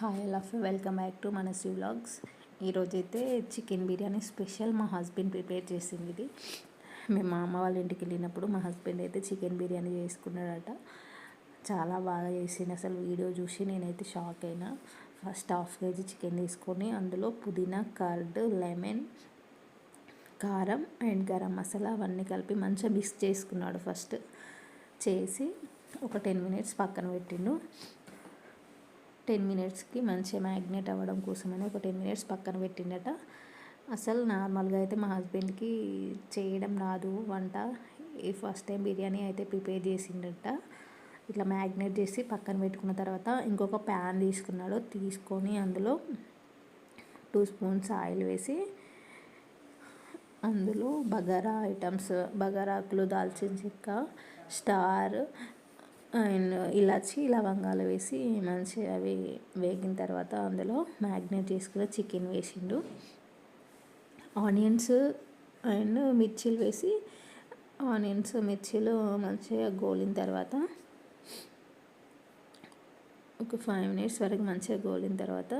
Hi love welcome back to మన Manasi vlogs ఈరోజైతే chicken biryani special మా హస్బెండ్ ప్రిపేర్ చేసింది. ఇది మేము మా అమ్మ వాళ్ళ ఇంటికి వెళ్ళినప్పుడు మా హస్బెండ్ అయితే చికెన్ బిర్యానీ చేసుకున్నాడట. చాలా బాగా చేసింది అసలు వీడియో చూసి నేనైతే షాక్ అయినా. ఫస్ట్ హాఫ్ కేజీ చికెన్ తీసుకొని అందులో పుదీనా కర్డ్ లెమన్ కారం అండ్ గరం మసాలా అవన్నీ కలిపి మంచిగా మిక్స్ చేసుకున్నాడు ఫస్ట్ చేసి ఒక టెన్ మినిట్స్ పక్కన పెట్టిండు. టెన్ మినిట్స్కి మంచిగా మ్యాగ్నేట్ అవ్వడం కోసమని ఒక టెన్ మినిట్స్ పక్కన పెట్టిండట. అసలు నార్మల్గా అయితే మా హస్బెండ్కి చేయడం రాదు వంట. ఈ ఫస్ట్ టైం బిర్యానీ అయితే ప్రిపేర్ చేసిండట. ఇట్లా మ్యాగ్నేట్ చేసి పక్కన పెట్టుకున్న తర్వాత ఇంకొక ప్యాన్ తీసుకున్నాడు. తీసుకొని అందులో టూ స్పూన్స్ ఆయిల్ వేసి అందులో బగారా ఐటమ్స్ బగారాకులు దాల్చిన చెక్క స్టార్ అండ్ ఇలాచి లవంగాలు వేసి మంచిగా అవి వేగిన తర్వాత అందులో మ్యాగ్నేట్ చేసుకున్న చికెన్ వేసిండు. ఆనియన్స్ అండ్ మిర్చీలు వేసి ఆనియన్స్ మిర్చీలు మంచిగా గోలిన తర్వాత ఒక ఫైవ్ మినిట్స్ వరకు మంచిగా గోలిన తర్వాత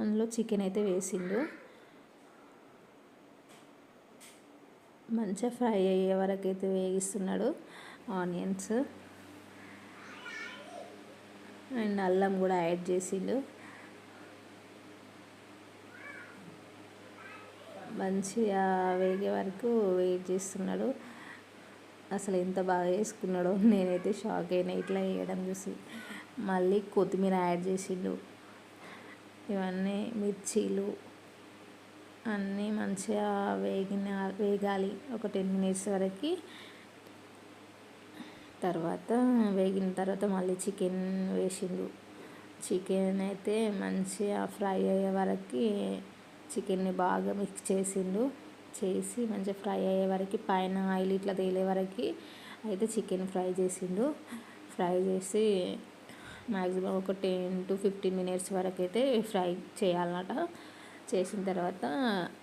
అందులో చికెన్ అయితే వేసిండు. మంచిగా ఫ్రై అయ్యే వరకు అయితే వేగిస్తున్నాడు. ఆనియన్స్. అండ్ అల్లం కూడా యాడ్ చేసిండు మంచిగా వేగే వరకు వెయిట్ చేస్తున్నాడు. అసలు ఎంత బాగా వేసుకున్నాడో నేనైతే షాక్ అయినా ఇట్లా వేయడం చూసి. మళ్ళీ కొత్తిమీర యాడ్ చేసిండు ఇవన్నీ మిర్చీలు అన్నీ మంచిగా వేగిన వేగాలి. ఒక టెన్ మినిట్స్ వరకు తర్వాత వేగిన తర్వాత మళ్ళీ చికెన్ వేసిండు చికెన్ అయితే మంచిగా ఫ్రై అయ్యే వరకు చికెన్ని బాగా మిక్స్ చేసిండు చేసి మంచిగా ఫ్రై అయ్యే వరకు పైన ఆయిల్ ఇట్లా తేలే వరకు అయితే చికెన్ ఫ్రై చేసిండు ఫ్రై చేసి మ్యాక్సిమం ఒక టెన్ టు ఫిఫ్టీన్ మినిట్స్ వరకు అయితే ఫ్రై చేయాలన్నమాట. చేసిన తర్వాత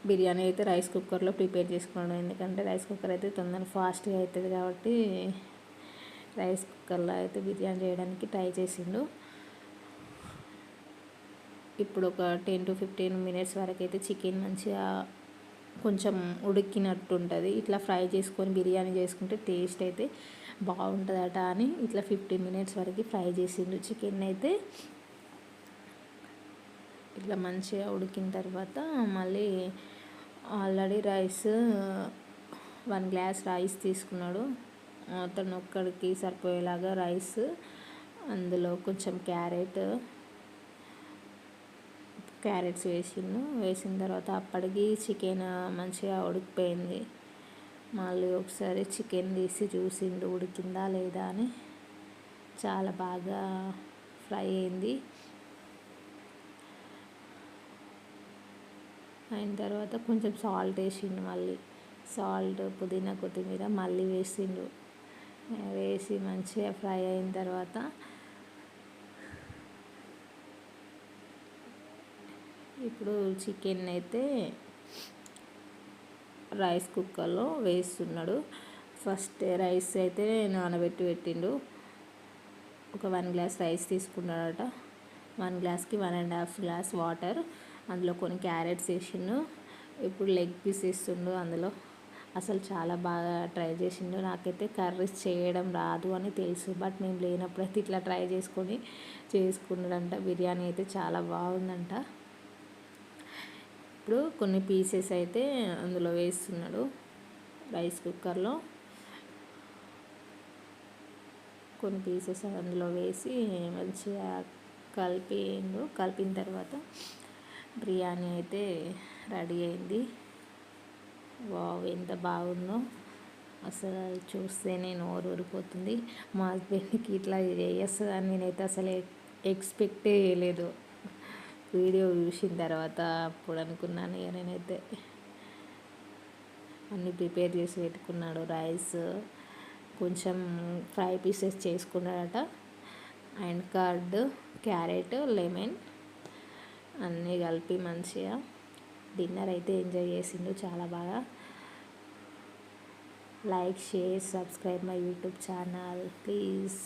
బిర్యానీ అయితే రైస్ కుక్కర్లో ప్రిపేర్ చేసుకున్నాను ఎందుకంటే రైస్ కుక్కర్ అయితే తొందరగా ఫాస్ట్గా అవుతుంది కాబట్టి రైస్ కుక్కర్లో అయితే బిర్యానీ చేయడానికి ట్రై చేసిండు. ఇప్పుడు ఒక టెన్ టు ఫిఫ్టీన్ మినిట్స్ వరకు అయితే చికెన్ మంచిగా కొంచెం ఉడికినట్టు ఉంటుంది ఇట్లా ఫ్రై చేసుకొని బిర్యానీ చేసుకుంటే టేస్ట్ అయితే బాగుంటుందట అని ఇట్లా ఫిఫ్టీన్ మినిట్స్ వరకు ఫ్రై చేసిండు చికెన్ అయితే. ఇట్లా మంచిగా ఉడికిన తర్వాత మళ్ళీ already rice one glass rice తీసుకున్నాడు. అతను ఒక్కడికి సరిపోయేలాగా రైస్ అందులో కొంచెం క్యారెట్ క్యారెట్స్ వేసిండు. వేసిన తర్వాత అప్పటికి చికెన్ మంచిగా ఉడికిపోయింది. మళ్ళీ ఒకసారి చికెన్ తీసి చూసిండు ఉడికిందా లేదా అని. చాలా బాగా ఫ్రై అయింది. అయిన తర్వాత కొంచెం సాల్ట్ వేసిండు మళ్ళీ. సాల్ట్ పుదీనా కొత్తిమీర మళ్ళీ వేసిండు. వేసి మంచిగా ఫ్రై అయిన తర్వాత ఇప్పుడు చికెన్ అయితే రైస్ కుక్కర్లో వేస్తున్నాడు. ఫస్ట్ రైస్ అయితే నానబెట్టి పెట్టిండు. ఒక వన్ గ్లాస్ రైస్ తీసుకున్నాడట. వన్ గ్లాస్కి one and half glass water. అందులో కొన్ని క్యారెట్స్ వేసిండు. ఇప్పుడు లెగ్ పీస్ వేస్తుండు అందులో. అసలు చాలా బాగా ట్రై చేసిండు. నాకైతే కర్రీస్ చేయడం రాదు అని తెలుసు. బట్ మేము లేనప్పుడు ఇట్లా ట్రై చేసుకొని చేసుకున్నాడంట. బిర్యానీ అయితే చాలా బాగుందంట. ఇప్పుడు కొన్ని పీసెస్ అయితే అందులో వేస్తున్నాడు. రైస్ కుక్కర్లో కొన్ని పీసెస్ అందులో వేసి మంచిగా కలిపిండు కలిపిన తర్వాత బిర్యానీ అయితే రెడీ అయింది. వావ్ ఎంత బాగుందో. అసలు చూస్తేనే నోరు ఊరిపోతుంది మా హస్బెండ్కి ఇట్లా చేస్తుందని నేనైతే అసలు ఎక్స్పెక్టే చేయలేదు. వీడియో చూసిన తర్వాత అప్పుడు అనుకున్నాను ఇక నేనైతే. అన్నీ ప్రిపేర్ చేసి పెట్టుకున్నాడు రైస్ కొంచెం ఫ్రై పీసెస్ చేసుకున్నాడట. అండ్ కర్డ్ క్యారెట్ లెమన్ అన్నీ కలిపి మంచిగా డిన్నర్ అయితే ఎంజాయ్ చేసిండు చాలా బాగా. Like share subscribe my YouTube channel. Please.